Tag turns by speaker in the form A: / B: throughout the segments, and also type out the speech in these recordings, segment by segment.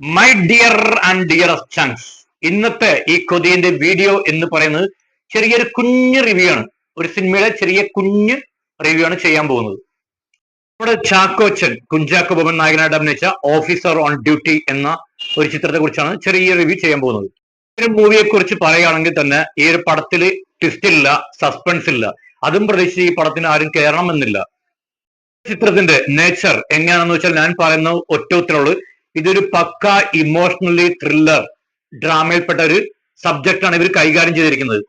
A: My dear and dearest ചങ്സ് ഇന്നത്തെ ഈ കൊതിയന്റെ വീഡിയോ എന്ന് പറയുന്നത് ചെറിയൊരു കുഞ്ഞ് റിവ്യൂ ആണ്. ഒരു സിനിമയുടെ ചെറിയ കുഞ്ഞ് റിവ്യൂ ആണ് ചെയ്യാൻ പോകുന്നത്. നമ്മുടെ ചാക്കോച്ചൻ കുഞ്ചാക്കോ ബോബൻ നായകനായിട്ട് അഭിനയിച്ച ഓഫീസർ ഓൺ ഡ്യൂട്ടി എന്ന ഒരു ചിത്രത്തെ കുറിച്ചാണ് ചെറിയ റിവ്യൂ ചെയ്യാൻ പോകുന്നത്. ഒരു മൂവിയെ കുറിച്ച് പറയുകയാണെങ്കിൽ തന്നെ ഈ ഒരു പടത്തിൽ ട്വിസ്റ്റ് ഇല്ല സസ്പെൻസ് ഇല്ല. അതും പ്രതീക്ഷിച്ച് ഈ പടത്തിന് ആരും കയറണമെന്നില്ല. ചിത്രത്തിന്റെ നേച്ചർ എങ്ങനെയാണെന്ന് വെച്ചാൽ ഞാൻ പറയുന്ന ഒറ്റ ഉത്തരവുള്ളൂ. ഇതൊരു പക്ക ഇമോഷണലി ത്രില്ലർ ഡ്രാമയിൽപ്പെട്ട ഒരു സബ്ജക്റ്റ് ആണ് ഇവർ കൈകാര്യം ചെയ്തിരിക്കുന്നത്.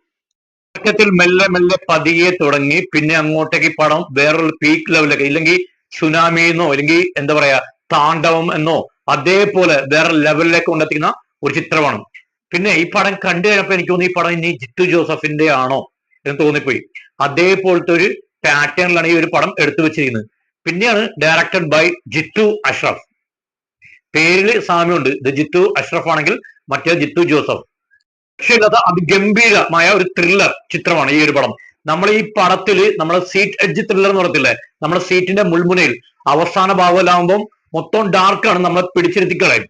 A: തുടക്കത്തിൽ മെല്ലെ മെല്ലെ പതിയെ തുടങ്ങി പിന്നെ അങ്ങോട്ടേക്ക് പടം വേറൊരു പീക്ക് ലെവലൊക്കെ ഇല്ലെങ്കിൽ സുനാമി എന്നോ അല്ലെങ്കിൽ എന്താ പറയാ താണ്ഡവം എന്നോ അതേപോലെ വേറെ ലെവലിലേക്ക് കൊണ്ടെത്തിക്കുന്ന ഒരു ചിത്രമാണ്. പിന്നെ ഈ പടം കണ്ടു കഴിഞ്ഞപ്പോ എനിക്ക് തോന്നി ഈ പടം ഇനി ജിത്തു ജോസഫിന്റെ ആണോ എന്ന് തോന്നിപ്പോയി. അതേപോലത്തെ ഒരു പാറ്റേണിലാണ് ഈ ഒരു പടം എടുത്തു വെച്ചിരിക്കുന്നത്. പിന്നെയാണ് ഡയറക്ടഡ് ബൈ ജിത്തു അഷ്റഫ്. പേരിൽ സാമ്യമുണ്ട്. ഇത് ജിത്തു അഷ്റഫ് ആണെങ്കിൽ മറ്റേ ജിത്തു ജോസഫ്. അത് അതിഗംഭീരമായ ഒരു ത്രില്ലർ ചിത്രമാണ് ഈ ഒരു പടം. നമ്മൾ ഈ പടത്തിൽ നമ്മൾ സീറ്റ് എഡ്ജ് ത്രില്ലർ എന്ന് പറയത്തില്ലേ? നമ്മുടെ സീറ്റിന്റെ മുൾമുനയിൽ അവസാന ഭാഗത്തിലാവുമ്പോൾ മൊത്തം ഡാർക്കാണ് നമ്മളെ പിടിച്ചിരുത്തി കളയും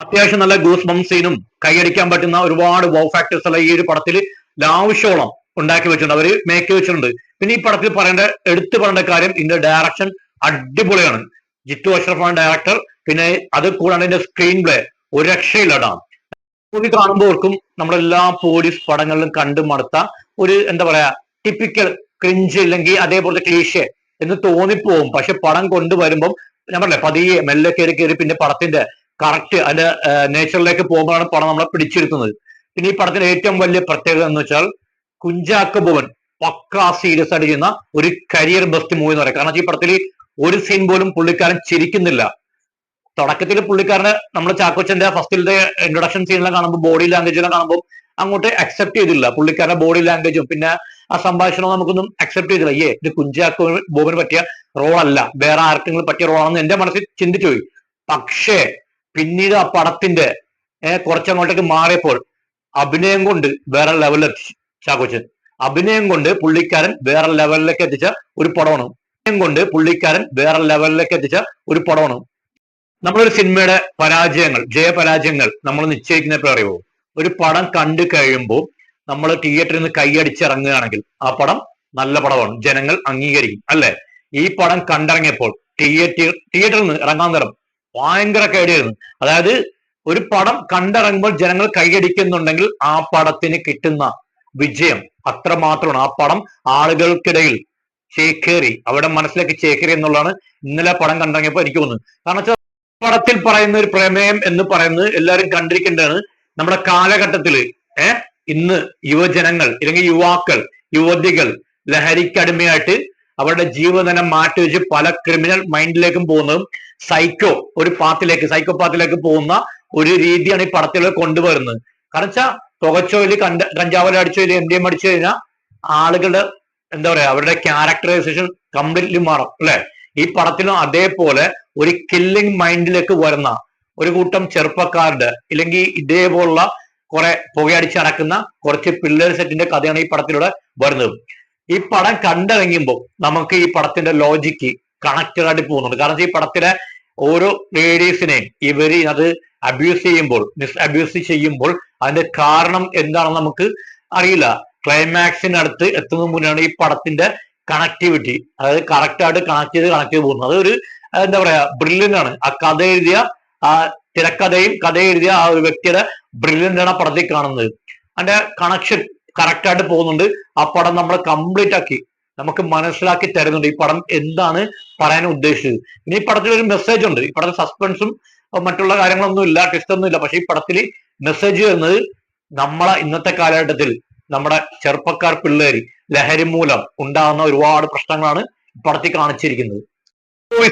A: അത്യാവശ്യം നല്ല ഗൂസ് ബം സീനും കൈയടിക്കാൻ പറ്റുന്ന ഒരുപാട് വൗ ഫാക്ടേഴ്സ് ഉള്ള ഈ ഒരു പടത്തിൽ ലാവശ്യോളം ഉണ്ടാക്കി വെച്ചിട്ടുണ്ട്. അവർ മേക്ക് വെച്ചിട്ടുണ്ട്. പിന്നെ ഈ പടത്തിൽ പറയേണ്ട എടുത്തു പറയേണ്ട കാര്യം ഇതിന്റെ ഡയറക്ഷൻ അടിപൊളിയാണ്. ജിത്തു അഷ്റഫാണ് ഡയറക്ടർ പിന്നെ അത് കൂടാണ്ട് അതിന്റെ സ്ക്രീൻ പ്ലേ ഒരു രക്ഷയില്ലടാം. മൂവി കാണുമ്പോർക്കും നമ്മളെല്ലാ പോലീസ് പടങ്ങളിലും കണ്ടു മടുത്ത ഒരു എന്താ പറയാ ടിപ്പിക്കൽ ക്രിഞ്ച് അല്ലെങ്കിൽ അതേപോലത്തെ ക്ലീഷെ എന്ന് തോന്നിപ്പോവും. പക്ഷെ പടം കൊണ്ടുവരുമ്പം ഞാൻ പറഞ്ഞ പതിയെ മെല്ലെ കയറി കയറി പിന്നെ പടത്തിന്റെ കറക്റ്റ് അതിന്റെ നേച്ചറിലേക്ക് പോകുമ്പോഴാണ് പടം നമ്മളെ പിടിച്ചിരുത്തുന്നത്. പിന്നെ ഈ പടത്തിന്റെ ഏറ്റവും വലിയ പ്രത്യേകത എന്ന് വെച്ചാൽ കുഞ്ചാക്ക ഭുവൻ പക്കാ സീരിയസ് ആയിട്ട് ചെയ്യുന്ന ഒരു കരിയർ ബെസ്റ്റ് മൂവി എന്ന് പറയാം. കാരണം ഈ പടത്തിൽ ഒരു സീൻ പോലും പുള്ളിക്കാരൻ ചിരിക്കുന്നില്ല. തുടക്കത്തിൽ പുള്ളിക്കാരന് നമ്മൾ ചാക്കോച്ചന്റെ ഫസ്റ്റിലത്തെ ഇൻട്രൊഡക്ഷൻ സീനെല്ലാം കാണുമ്പോൾ ബോഡി ലാംഗ്വേജെല്ലാം കാണുമ്പോൾ അങ്ങോട്ട് അക്സെപ്റ്റ് ചെയ്തില്ല. പുള്ളിക്കാരന്റെ ബോഡി ലാംഗ്വേജും പിന്നെ ആ സംഭാഷണവും നമുക്കൊന്നും അക്സെപ്റ്റ് ചെയ്തില്ല. ഏ ഇത് കുഞ്ചാക്കോ ബോബിന് പറ്റിയ റോൾ അല്ല. വേറെ ആർക്കെങ്കിലും പറ്റിയ റോളാണെന്ന് എന്റെ മനസ്സിൽ ചിന്തിച്ചു പോയി. പക്ഷേ പിന്നീട് ആ പടത്തിന്റെ കുറച്ചങ്ങോട്ടേക്ക് മാറിയപ്പോൾ അഭിനയം കൊണ്ട് വേറെ ലെവലിൽ എത്തിച്ചു ചാക്കോച്ചൻ. അഭിനയം കൊണ്ട് പുള്ളിക്കാരൻ വേറെ ലെവലിലേക്ക് എത്തിച്ച ഒരു പടമാണ്. അഭിനയം കൊണ്ട് പുള്ളിക്കാരൻ വേറെ ലെവലിലേക്ക് എത്തിച്ച ഒരു പടമാണ്. നമ്മളൊരു സിനിമയുടെ പരാജയങ്ങൾ ജയപരാജയങ്ങൾ നമ്മൾ നിശ്ചയിക്കുന്നപ്പോൾ അറിയുമോ ഒരു പടം കണ്ടു കഴിയുമ്പോൾ നമ്മൾ തിയേറ്ററിൽ നിന്ന് കൈയടിച്ചിറങ്ങുകയാണെങ്കിൽ ആ പടം നല്ല പടമാണ്. ജനങ്ങൾ അംഗീകരിക്കും അല്ലെ? ഈ പടം കണ്ടിറങ്ങിയപ്പോൾ തിയേറ്റർ തിയേറ്ററിൽ നിന്ന് ഇറങ്ങാൻ നേരം ഭയങ്കര കേടിയായിരുന്നു. അതായത് ഒരു പടം കണ്ടിറങ്ങുമ്പോൾ ജനങ്ങൾ കൈയടിക്കുന്നുണ്ടെങ്കിൽ ആ പടത്തിന് കിട്ടുന്ന വിജയം അത്ര മാത്രമാണ് ആ പടം ആളുകൾക്കിടയിൽ ചേക്കേറി അവിടെ മനസ്സിലേക്ക് ചേക്കേറി എന്നുള്ളതാണ് ഇന്നലെ പടം കണ്ടിറങ്ങിയപ്പോൾ എനിക്ക് തോന്നുന്നത്. കാരണം പടത്തിൽ പറയുന്ന ഒരു പ്രമേയം എന്ന് പറയുന്നത് എല്ലാവരും കണ്ടിരിക്കേണ്ടതാണ്. നമ്മുടെ കാലഘട്ടത്തിൽ ഏഹ് ഇന്ന് യുവജനങ്ങൾ അല്ലെങ്കിൽ യുവാക്കൾ യുവതികൾ ലഹരിക്കടിമയായിട്ട് അവരുടെ ജീവിതനം മാറ്റി വെച്ച് പല ക്രിമിനൽ മൈൻഡിലേക്കും പോകുന്നതും സൈക്കോ ഒരു പാത്തിലേക്ക് സൈക്കോ പാത്തിലേക്ക് പോകുന്ന ഒരു രീതിയാണ് ഈ പടത്തിൽ കൊണ്ടുവരുന്നത്. കാരണം വെച്ചാൽ പുകച്ചോയിൽ കണ്ട കഞ്ചാവല അടിച്ചോയിൽ എം ഡി എം അടിച്ചു കഴിഞ്ഞാൽ ആളുകളുടെ എന്താ പറയാ അവരുടെ ക്യാരക്ടറൈസേഷൻ കംപ്ലീറ്റ്ലി മാറും അല്ലെ? ഈ പടത്തിലും അതേപോലെ ഒരു കില്ലിംഗ് മൈൻഡിലേക്ക് വരുന്ന ഒരു കൂട്ടം ചെറുപ്പക്കാരുടെ ഇല്ലെങ്കിൽ ഇതേപോലുള്ള കുറെ പുകയടിച്ച് നടക്കുന്ന കുറച്ച് പിള്ളേർ സെറ്റിന്റെ കഥയാണ് ഈ പടത്തിലൂടെ വരുന്നത്. ഈ പടം കണ്ടിറങ്ങുമ്പോൾ നമുക്ക് ഈ പടത്തിന്റെ ലോജിക്ക് കണക്റ്റഡ് ആയിട്ട് പോകുന്നുണ്ട്. കാരണം ഈ പടത്തിലെ ഓരോ ലേഡീസിനെയും ഇവർ അത് അബ്യൂസ് ചെയ്യുമ്പോൾ മിസ് അബ്യൂസ് ചെയ്യുമ്പോൾ അതിന്റെ കാരണം എന്താണെന്ന് നമുക്ക് അറിയില്ല. ക്ലൈമാക്സിനടുത്ത് എത്തുന്നതിന് മുന്നാണ് ഈ പടത്തിന്റെ കണക്ടിവിറ്റി അതായത് കറക്റ്റ് ആയിട്ട് കണക്ട് ചെയ്ത് കണക്ട് ചെയ്ത് പോകുന്നത്. അതൊരു എന്താ പറയാ? ബ്രില്യന്റ് ആണ് ആ കഥ എഴുതിയ ആ തിരക്കഥയും കഥ എഴുതിയ ആ ഒരു വ്യക്തിയുടെ ബ്രില്യന്റ് ആണ് പടത്തിൽ കാണുന്നത്. അതിന്റെ കണക്ഷൻ കറക്റ്റ് ആയിട്ട് പോകുന്നുണ്ട്. ആ പടം നമ്മൾ കംപ്ലീറ്റ് ആക്കി നമുക്ക് മനസ്സിലാക്കി തരുന്നുണ്ട് ഈ പടം എന്താണ് പറയാൻ ഉദ്ദേശിച്ചത്. ഇനി ഈ പടത്തിൽ ഒരു മെസ്സേജ് ഉണ്ട്. ഈ പടത്തിൽ സസ്പെൻസും മറ്റുള്ള കാര്യങ്ങളൊന്നും ഇല്ല ടെസ്റ്റ് ഒന്നും ഇല്ല. പക്ഷെ ഈ പടത്തിൽ മെസ്സേജ് വരുന്നത് നമ്മളെ ഇന്നത്തെ കാലഘട്ടത്തിൽ നമ്മുടെ ചെറുപ്പക്കാർ പിള്ളേർ ലഹരി മൂലം ഉണ്ടാകുന്ന ഒരുപാട് പ്രശ്നങ്ങളാണ് പടത്തിൽ കാണിച്ചിരിക്കുന്നത്.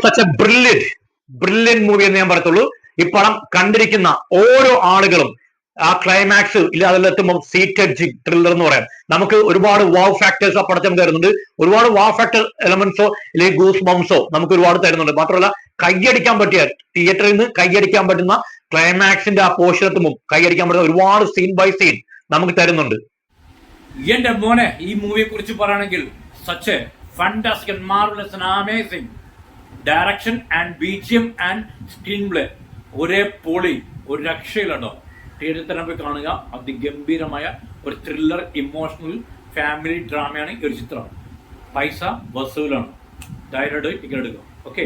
A: Such a brilliant brilliant movie എന്ന് ഞാൻ പറയത്തുള്ളൂ. ഈ പടം കണ്ടിരിക്കുന്ന ഓരോ ആളുകളും ആ ക്ലൈമാക്സ് ഇല്ല അതിലെത്തുമ്പോൾ സീറ്റഡ് എഡ്ജിങ് ത്രില്ലർ എന്ന് പറയാം. നമുക്ക് ഒരുപാട് വാവ് ഫാക്ടേഴ്സ് ആ പടത്തിൽ തരുന്നുണ്ട്. ഒരുപാട് വാവ് ഫാക്ടർ എലമെന്റ്സോ അല്ലെങ്കിൽ ഗൂസ് ബംസോ നമുക്ക് ഒരുപാട് തരുന്നുണ്ട്. മാത്രമല്ല കയ്യടിക്കാൻ പറ്റിയ തിയേറ്ററിൽ നിന്ന് കയ്യടിക്കാൻ പറ്റുന്ന ക്ലൈമാക്സിന്റെ ആ പോഷകത്തുമ്പോൾ കയ്യടിക്കാൻ പറ്റുന്ന ഒരുപാട് സീൻ ബൈ സീൻ നമുക്ക് തരുന്നുണ്ട്.
B: എന്റെ മോനെ ഈ മൂവിയെ കുറിച്ച് പറയുകയാണെങ്കിൽ such fantastic marvellous and amazing direction and B G M and screenplay ഒരേ പോളി ഒരു രക്ഷയിലുണ്ടോ? തിയേറ്ററിൽ തന്നെ പോയി കാണുക. അതിഗംഭീരമായ ഒരു ത്രില്ലർ ഇമോഷണൽ ഫാമിലി ഡ്രാമയാണ് ഈ ഒരു ചിത്രം. പൈസ വസൂലാണ് ധൈര്യമായിട്ട് ടിക്കറ്റ് എടുക്കുക ഓക്കെ